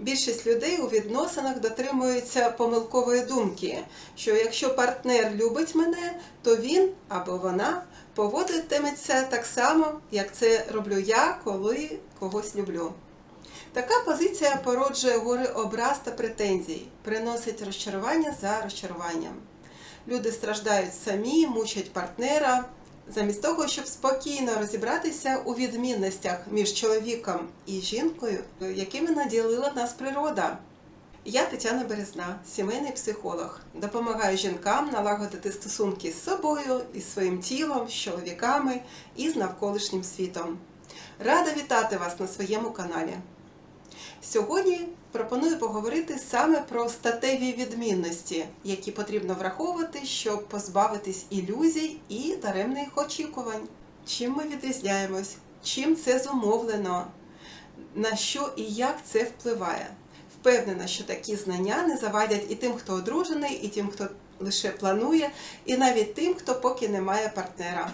Більшість людей у відносинах дотримуються помилкової думки, що якщо партнер любить мене, то він або вона поводитиметься так само, як це роблю я, коли когось люблю. Така позиція породжує гори образ та претензій, приносить розчарування за розчаруванням. Люди страждають самі, мучать партнера, замість того, щоб спокійно розібратися у відмінностях між чоловіком і жінкою, якими наділила нас природа. Я Тетяна Березна, сімейний психолог. Допомагаю жінкам налагодити стосунки з собою, із своїм тілом, з чоловіками і з навколишнім світом. Рада вітати вас на своєму каналі. Сьогодні пропоную поговорити саме про статеві відмінності, які потрібно враховувати, щоб позбавитись ілюзій і даремних очікувань. Чим ми відрізняємось, чим це зумовлено, на що і як це впливає. Впевнена, що такі знання не завадять і тим, хто одружений, і тим, хто лише планує, і навіть тим, хто поки не має партнера.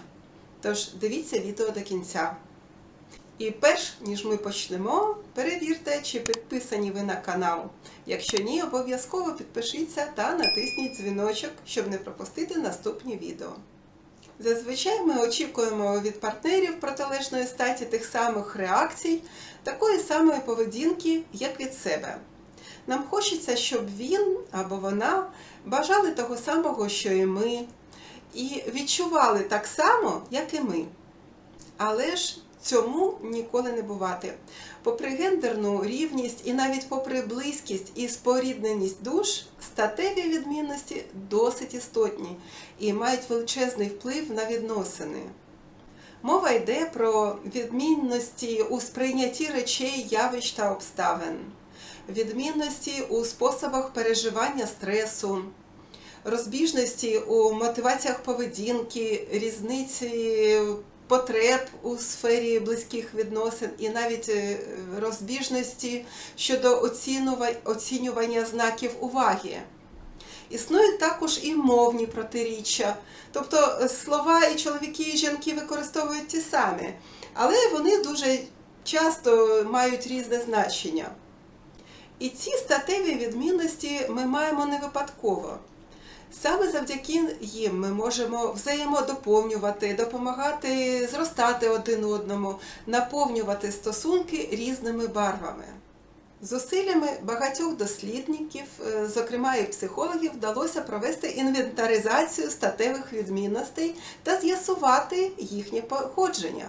Тож дивіться відео до кінця. І перш ніж ми почнемо, перевірте, чи підписані ви на канал. Якщо ні, обов'язково підпишіться та натисніть дзвіночок, щоб не пропустити наступні відео. Зазвичай ми очікуємо від партнерів протилежної статі тих самих реакцій, такої самої поведінки, як від себе. Нам хочеться, щоб він або вона бажали того самого, що і ми, і відчували так само, як і ми. Але ж цьому ніколи не бувати. Попри гендерну рівність і навіть попри близькість і спорідненість душ, статеві відмінності досить істотні і мають величезний вплив на відносини. Мова йде про відмінності у сприйнятті речей, явищ та обставин, відмінності у способах переживання стресу, розбіжності у мотиваціях поведінки, різниці потреб у сфері близьких відносин і навіть е, розбіжності щодо оцінювання знаків уваги. Існують також і мовні протиріччя, тобто е, слова і чоловіки, і жінки використовують ті самі, але вони дуже часто мають різне значення. І ці статеві відмінності ми маємо не випадково. Саме завдяки їм ми можемо взаємодоповнювати, допомагати зростати один одному, наповнювати стосунки різними барвами. Зусиллями багатьох дослідників, е, зокрема і психологів, вдалося провести інвентаризацію статевих відмінностей та з'ясувати їхнє походження.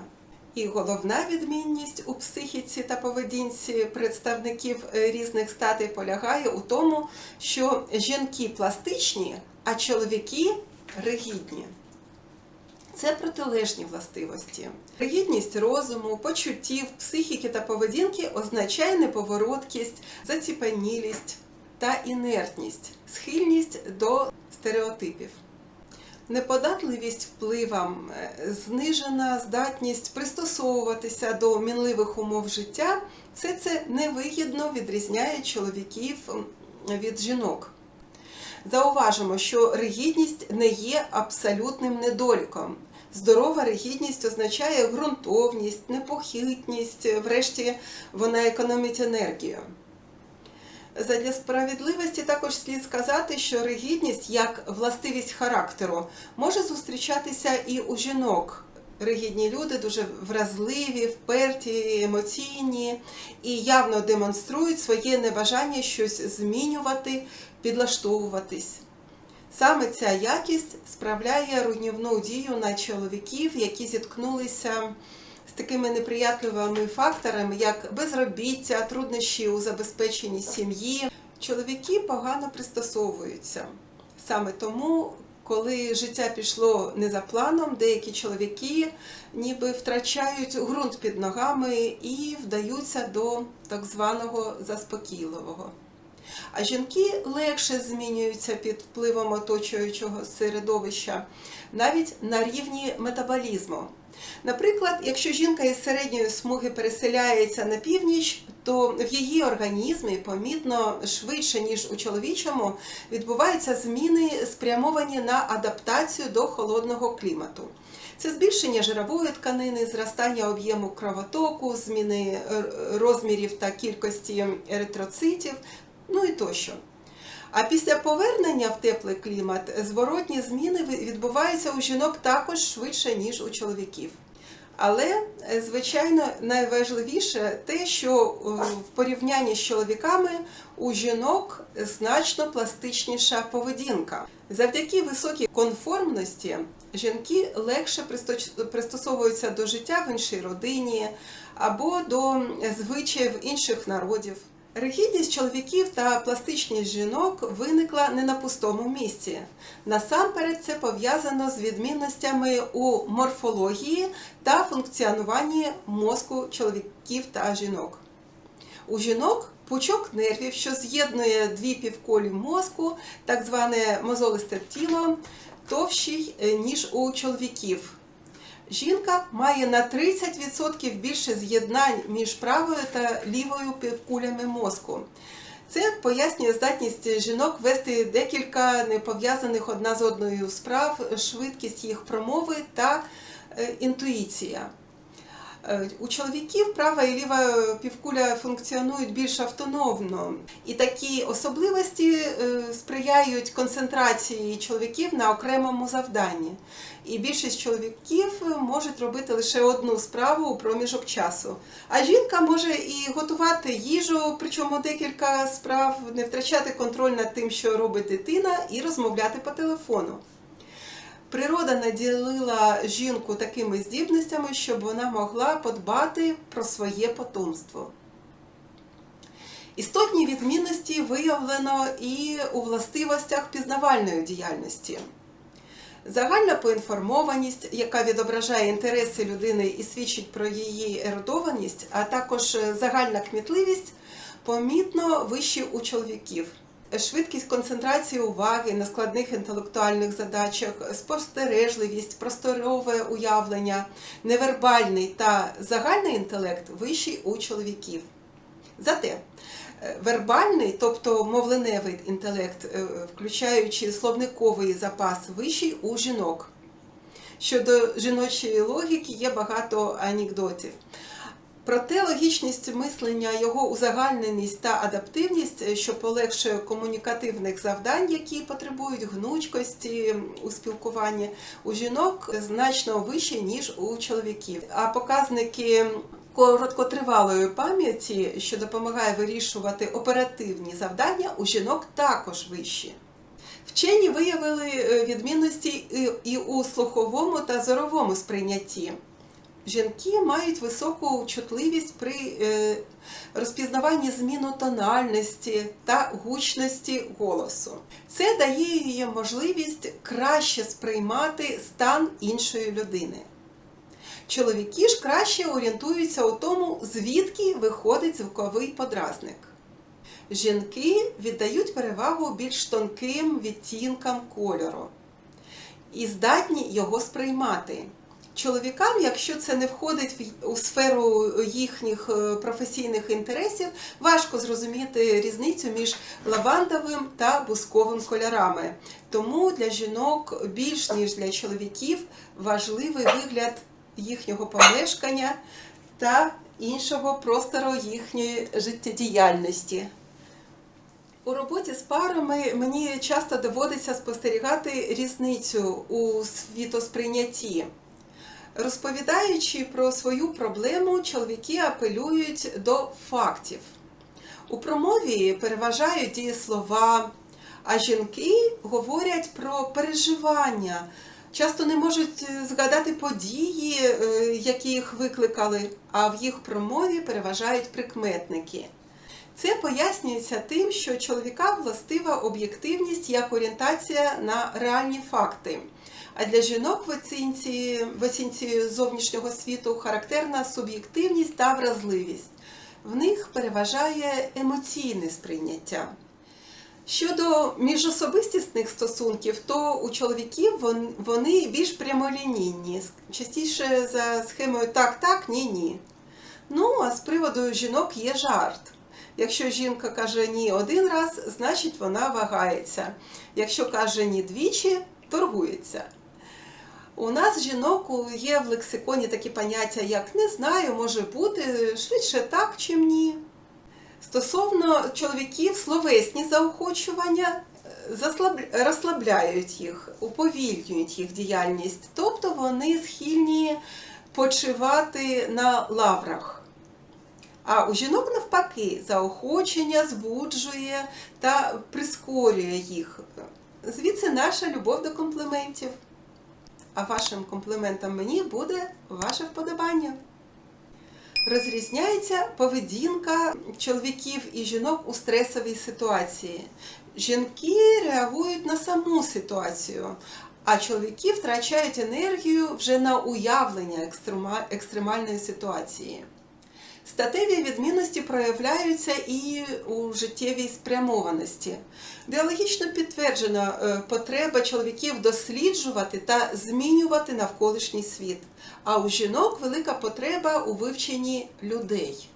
І головна відмінність у психіці та поведінці представників е, різних статей полягає у тому, що жінки пластичні, а чоловіки ригідні. Це протилежні властивості. Ригідність розуму, почуттів, психіки та поведінки означає неповороткість, заціпанілість та інертність, схильність до стереотипів. Неподатливість впливам, е, знижена здатність пристосовуватися до мінливих умов життя все це невигідно відрізняє чоловіків від жінок. Зауважимо, що ригідність не є абсолютним недоліком. Здорова ригідність означає ґрунтовність, непохитність, врешті вона економить енергію. Задля справедливості також слід сказати, що ригідність як властивість характеру може зустрічатися і у жінок. Ригідні люди дуже вразливі, вперті, емоційні і явно демонструють своє небажання щось змінювати, підлаштовуватись. Саме ця якість справляє руйнівну дію на чоловіків, які зіткнулися такими неприятливими факторами, як безробіття, труднощі у забезпеченні сім'ї. Чоловіки погано пристосовуються. Саме тому, коли життя пішло не за планом, деякі чоловіки ніби втрачають ґрунт під ногами і вдаються до так званого заспокійливого. А жінки легше змінюються під впливом оточуючого середовища, навіть на рівні метаболізму. Наприклад, якщо жінка із середньої смуги переселяється на північ, то в її організмі помітно швидше, ніж у чоловічому, відбуваються зміни, спрямовані на адаптацію до холодного клімату. Це збільшення жирової тканини, зростання об'єму кровотоку, зміни е, розмірів та кількості еритроцитів, ну і тощо. А після повернення в теплий клімат зворотні зміни відбуваються у жінок також швидше, ніж у чоловіків. Але, е, звичайно, найважливіше те, що е, в порівнянні з чоловіками у жінок значно пластичніша поведінка. Завдяки високій конформності жінки легше пристосовуються до життя в іншій родині або до звичаїв інших народів. Ригідність чоловіків та пластичність жінок виникла не на пустому місці. Насамперед це пов'язано з відмінностями у морфології та функціонуванні мозку чоловіків та жінок. У жінок пучок нервів, що з'єднує дві півколі мозку, так зване мозолисте тіло, товщий, е, ніж у чоловіків. Жінка має на 30% більше з'єднань між правою та лівою півкулями мозку. Це пояснює здатність жінок вести декілька непов'язаних одна з одною справ, швидкість їх промови та е, інтуїція. Е, У чоловіків права і ліва півкуля функціонують більш автономно, і такі особливості е, сприяють концентрації чоловіків на окремому завданні. І більшість чоловіків можуть робити лише одну справу у проміжок часу. А жінка може і готувати їжу, причому декілька справ, не втрачати контроль над тим, що робить дитина, і розмовляти по телефону. Природа наділила жінку такими здібностями, щоб вона могла подбати про своє потомство. Істотні відмінності виявлено і у властивостях пізнавальної діяльності. Загальна поінформованість, яка відображає інтереси людини і свідчить про її ерудованість, а також загальна кмітливість, помітно вищі у чоловіків. Швидкість концентрації уваги на складних інтелектуальних задачах, спостережливість, просторове уявлення, невербальний та загальний інтелект вищі у чоловіків. Зате е, вербальний, тобто мовленевий інтелект, е, включаючи словниковий запас, вищий у жінок. Щодо жіночої логіки є багато анекдотів. Проте логічність мислення, його узагальненість та адаптивність, е, що полегшує комунікативних завдань, які потребують гнучкості у спілкуванні, у жінок значно вищі, ніж у чоловіків. А показники короткотривалої пам'яті, що допомагає вирішувати оперативні завдання, у жінок також вищі. Вчені виявили е, відмінності і- і у слуховому та зоровому сприйнятті. Жінки мають високу чутливість при е, розпізнаванні зміну тональності та гучності голосу. Це дає їм можливість краще сприймати стан іншої людини. Чоловіки ж краще орієнтуються у тому, звідки виходить звуковий подразник. Жінки віддають перевагу більш тонким відтінкам кольору і здатні його сприймати. Чоловікам, якщо це не входить в- у сферу їхніх е, професійних інтересів, важко зрозуміти різницю між лавандовим та бусковим кольорами. Тому для жінок більш ніж для чоловіків важливий вигляд їхнього помешкання та іншого простору їхньої життєдіяльності. У роботі з парами мені часто доводиться спостерігати різницю у світосприйнятті. Розповідаючи про свою проблему, чоловіки апелюють до фактів. У промові переважають дієслова, а жінки говорять про переживання, часто не можуть е, згадати події, е, які їх викликали, а в їх промові переважають прикметники. Це пояснюється тим, що чоловікам властива об'єктивність як орієнтація на реальні факти. А для жінок в оцінці, в оцінці зовнішнього світу характерна суб'єктивність та вразливість. В них переважає емоційне сприйняття. Щодо міжособистісних стосунків, то у чоловіків вони більш прямолінійні, частіше за схемою так-так, ні-ні. Ну, а з приводу жінок є жарт. Якщо жінка каже ні один раз, значить вона вагається. Якщо каже ні двічі, торгується. У нас жінок є в лексиконі такі поняття, як не знаю, може бути, швидше так, чим ні. Стосовно чоловіків, словесні заохочування е, розслабляють їх, уповільнюють їх діяльність, тобто вони схильні почивати на лаврах. А у жінок навпаки заохочення збуджує та прискорює їх. Звідси наша любов до компліментів. А вашим компліментом мені буде ваше вподобання. Розрізняється поведінка чоловіків і жінок у стресовій ситуації. Жінки реагують на саму ситуацію, а чоловіки втрачають енергію вже на уявлення екстремальної ситуації. Статеві відмінності проявляються і у життєвій спрямованості. Біологічно підтверджена е, потреба чоловіків досліджувати та змінювати навколишній світ, а у жінок велика потреба у вивченні людей.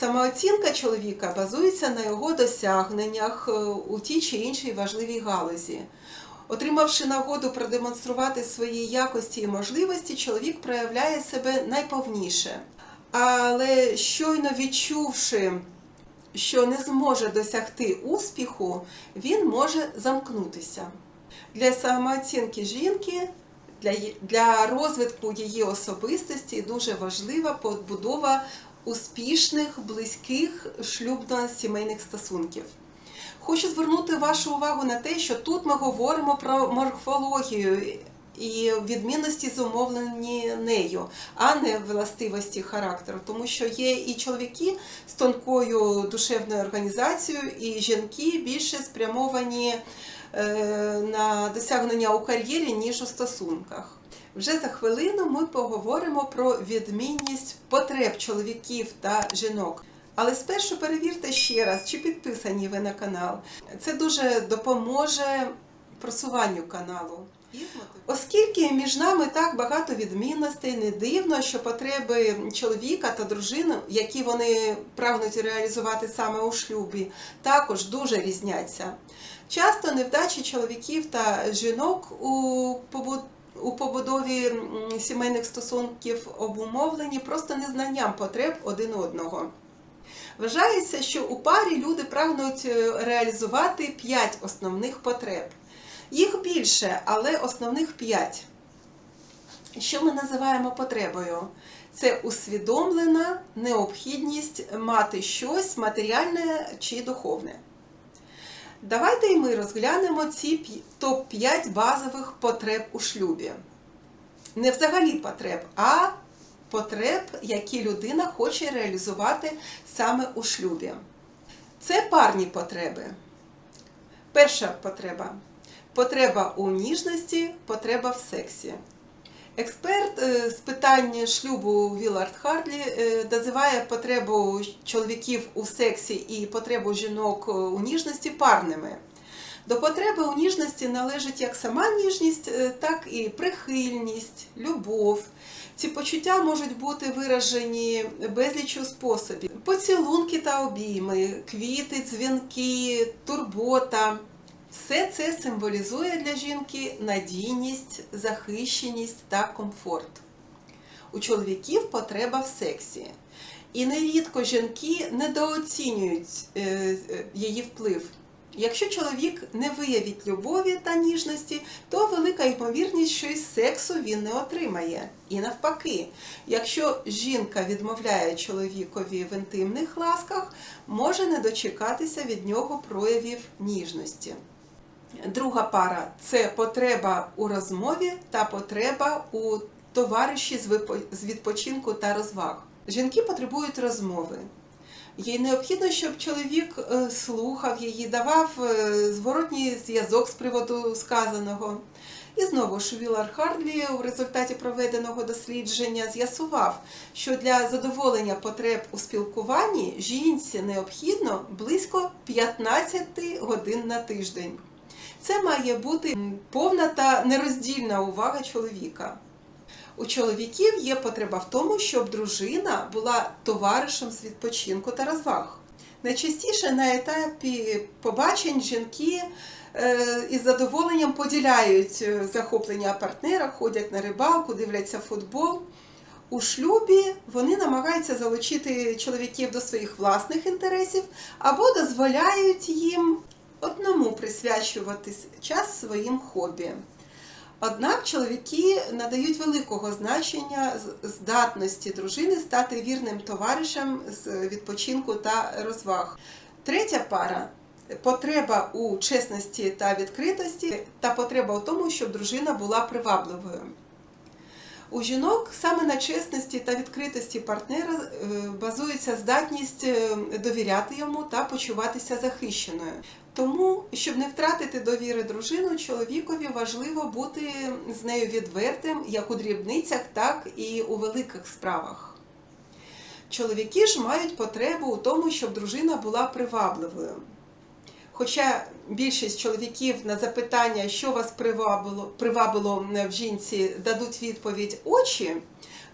Самооцінка чоловіка базується на його досягненнях е, у тій чи іншій важливій галузі. Отримавши нагоду продемонструвати свої якості і можливості, чоловік проявляє себе найповніше. Але щойно відчувши, що не зможе досягти успіху, він може замкнутися. Для самооцінки жінки, для, для розвитку її особистості дуже важлива побудова успішних, близьких шлюбно-сімейних стосунків. Хочу звернути вашу увагу на те, що тут ми говоримо про морфологію і відмінності зумовлені нею, а не властивості характеру, тому що є і чоловіки з тонкою душевною організацією, і жінки більше спрямовані е, на досягнення у кар'єрі, ніж у стосунках. Вже за хвилину ми поговоримо про відмінність потреб чоловіків та жінок. Але спершу перевірте ще раз, чи підписані ви на канал. Це дуже допоможе просуванню каналу. Оскільки між нами так багато відмінностей, не дивно, що потреби чоловіка та дружини, які вони прагнуть реалізувати саме у шлюбі, також дуже різняться. Часто невдачі чоловіків та жінок у побут у побудові сімейних стосунків обумовлені просто незнанням потреб один одного. Вважається, що у парі люди прагнуть е, реалізувати п'ять основних потреб. Їх більше, але основних п'ять. Що ми називаємо потребою? Це усвідомлена необхідність мати щось матеріальне чи духовне. Давайте і ми розглянемо ці топ-5 базових потреб у шлюбі. Не взагалі потреб, а потреб, які людина хоче реалізувати саме у шлюбі. Це парні потреби. Перша потреба потреба у ніжності, потреба в сексі. Експерт е, з питань шлюбу Вілард Хардлі е, називає потребу чоловіків у сексі і потребу жінок е, у ніжності парними. До потреби у ніжності належить як сама ніжність, так і прихильність, любов. Ці почуття можуть бути виражені безлічю способів: поцілунки та обійми, квіти, дзвінки, турбота. Все це символізує для жінки надійність, захищеність та комфорт. У чоловіків потреба в сексі. І нерідко жінки недооцінюють е, е, її вплив. Якщо чоловік не виявить любові та ніжності, то велика ймовірність, що із сексу він не отримає. І навпаки, якщо жінка відмовляє чоловікові в інтимних ласках, може не дочекатися від нього проявів ніжності. Друга пара це потреба у розмові та потреба у товариші з відпочинку та розваг. Жінки потребують розмови. Їй необхідно, щоб чоловік е, слухав її, давав е, зворотній зв'язок з приводу сказаного. І знову ж Вілар Хардлі у результаті проведеного дослідження з'ясував, що для задоволення потреб у спілкуванні жінці необхідно близько 15 годин на тиждень. Це має бути повна та нероздільна увага чоловіка. У чоловіків є потреба в тому, щоб дружина була товаришем з відпочинку та розваг. Найчастіше на етапі побачень жінки е, із задоволенням поділяють е, захоплення партнера, ходять на рибалку, дивляться футбол. У шлюбі вони намагаються залучити чоловіків до своїх власних інтересів або дозволяють їм одному присвячувати час своїм хобі. Однак чоловіки надають великого значення здатності дружини стати вірним товаришем з відпочинку та розваг. Третя пара потреба у чесності та відкритості, та потреба у тому, щоб дружина була привабливою. У жінок саме на чесності та відкритості партнера е, базується здатність е, довіряти йому та почуватися захищеною. Тому, щоб не втратити довіри дружину, чоловікові важливо бути з нею відвертим як у дрібницях, так і у великих справах. Чоловіки ж мають потребу у тому, щоб дружина була привабливою. Хоча більшість чоловіків на запитання, що вас привабило, привабило в жінці, дадуть відповідь очі,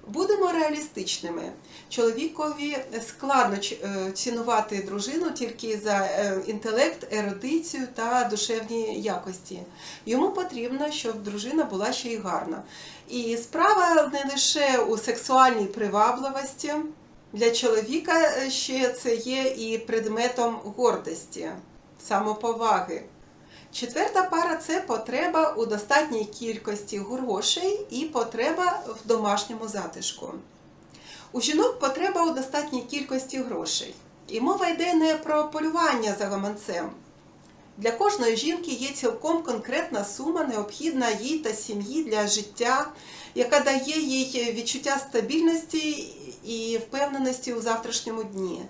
будемо реалістичними. Чоловікові складно е, цінувати дружину тільки за е, інтелект, ерудицію та душевні якості. Йому потрібно, щоб дружина була ще й гарна. І справа не лише у сексуальній привабливості. Для чоловіка е, ще це є і предметом гордості, самоповаги. Четверта пара це потреба у достатній кількості грошей і потреба в домашньому затишку. У жінок потреба у достатній кількості грошей. І мова йде не про полювання за гаманцем. Для кожної жінки є цілком конкретна сума, необхідна їй та сім'ї для життя, яка дає їй відчуття стабільності і впевненості у завтрашньому дні.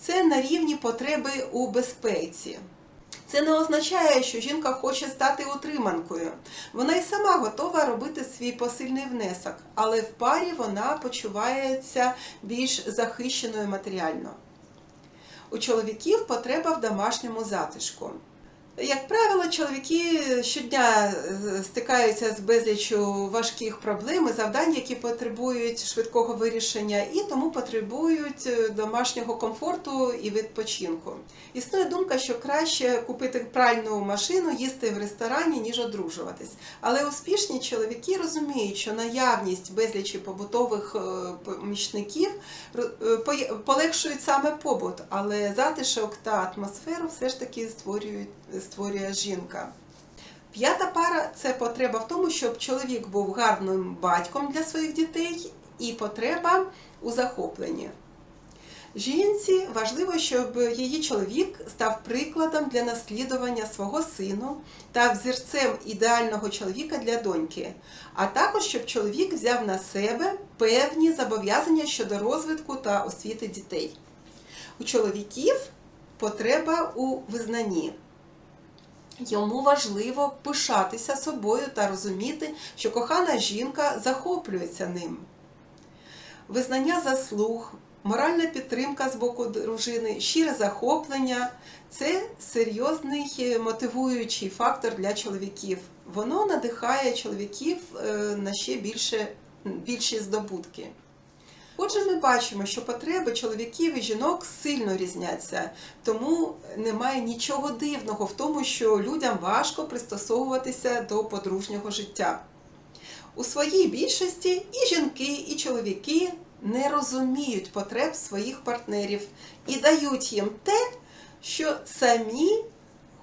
Це на рівні потреби у безпеці. Це не означає, що жінка хоче стати утриманкою. Вона й сама готова робити свій посильний внесок, але в парі вона почувається більш захищеною матеріально. У чоловіків потреба в домашньому затишку. Як правило, чоловіки щодня е, стикаються з безліччю важких проблем і завдань, які потребують швидкого вирішення, і тому потребують е, домашнього комфорту і відпочинку. Існує думка, що краще купити пральну машину, їсти в ресторані, ніж одружуватись. Але успішні чоловіки розуміють, що наявність безлічі побутових е, помічників полегшують саме побут, але затишок та атмосферу все ж таки створюють, створює жінка. П'ята пара це потреба в тому, щоб чоловік був гарним батьком для своїх дітей, і потреба у захопленні. Жінці важливо, щоб її чоловік став прикладом для наслідування свого сину та взірцем ідеального чоловіка для доньки, а також щоб чоловік взяв на себе певні зобов'язання щодо розвитку та освіти дітей. У чоловіків потреба у визнанні. Йому важливо пишатися собою та розуміти, що кохана жінка захоплюється ним. Визнання заслуг, моральна підтримка з боку дружини, щире захоплення це серйозний е, мотивуючий фактор для чоловіків. Воно надихає чоловіків е, на ще більше, більші здобутки. Отже, ми бачимо, що потреби чоловіків і жінок сильно різняться, тому немає нічого дивного в тому, що людям важко пристосовуватися до подружнього життя. У своїй більшості і жінки, і чоловіки не розуміють потреб своїх партнерів і дають їм те, що самі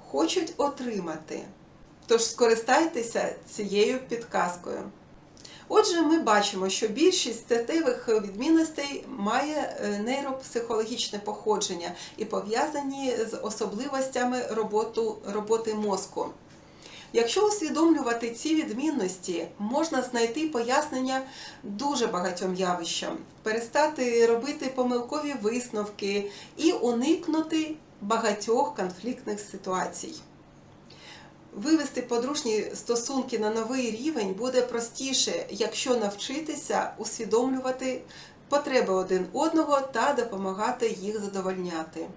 хочуть отримати. Тож скористайтеся цією підказкою. Отже, ми бачимо, що більшість статевих відмінностей має е, нейропсихологічне походження і пов'язані з особливостями роботу, роботи мозку. Якщо усвідомлювати ці відмінності, можна знайти пояснення дуже багатьом явищам, перестати робити помилкові висновки і уникнути багатьох конфліктних ситуацій. Вивести подружні стосунки на новий рівень буде простіше, якщо навчитися усвідомлювати потреби один одного та допомагати їх задовольняти.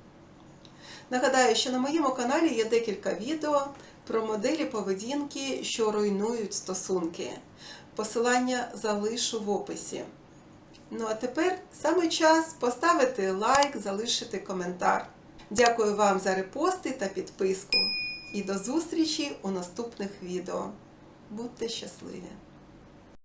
Нагадаю, що на моєму каналі є декілька відео про моделі поведінки, що руйнують стосунки. Посилання залишу в описі. Ну а тепер саме час поставити лайк, залишити коментар. Дякую вам за репости та підписку. І до зустрічі у наступних відео. Будьте щасливі!